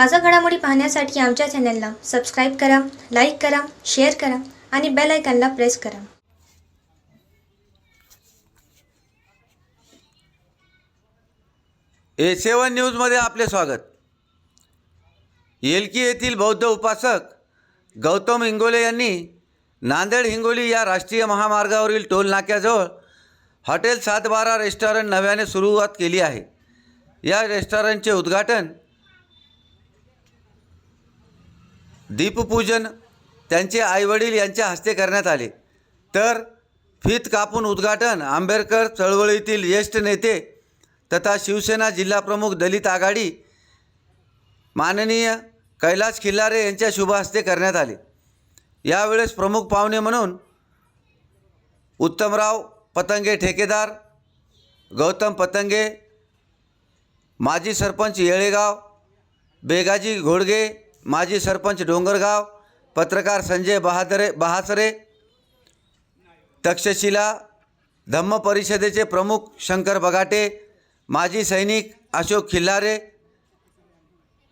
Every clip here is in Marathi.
ताजा घडामोडी पाहण्यासाठी आमच्या चॅनलला सबस्क्राईब करा लाईक करा शेअर करा आणि बेल आयकॉनला प्रेस करा. ए सेवन न्यूजमध्ये आपले स्वागत. येलकी येथील बौद्ध उपासक गौतम इंगोले यांनी नांदेड हिंगोली या राष्ट्रीय महामार्गावरील टोल नाक्याजवळ हॉटेल सात बारा रेस्टॉरंट नव्याने सुरुवात केली आहे. या रेस्टॉरंटचे उद्घाटन दीपपूजन त्यांचे आईवडील यांच्या हस्ते करण्यात आले. तर फीत कापून उद्घाटन आंबेडकर चळवळीतील ज्येष्ठ नेते तथा शिवसेना जिल्हाप्रमुख दलित आघाडी माननीय कैलास खिल्लारे यांच्या शुभ हस्ते करण्यात आले. यावेळेस प्रमुख पाहुणे म्हणून उत्तमराव पतंगे ठेकेदार गौतम पतंगे माजी सरपंच येळेगाव बेगाजी घोडगे माजी सरपंच डोंगरगाव पत्रकार संजय बहादरे बहासरे तक्षशिला धम्म परिषदेचे प्रमुख शंकर बगाटे माजी सैनिक अशोक खिल्लारे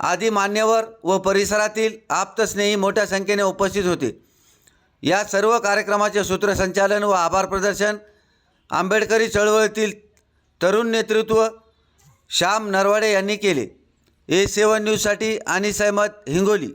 आदी मान्यवर व परिसरातील आप्तस्नेही मोठ्या संख्येने उपस्थित होते. या सर्व कार्यक्रमाचे सूत्रसंचालन व आभार प्रदर्शन आंबेडकरी चळवळीतील तरुण नेतृत्व श्याम नरवाडे यांनी केले. ए सेवन न्यूजसाठी आणि सहमत हिंगोली.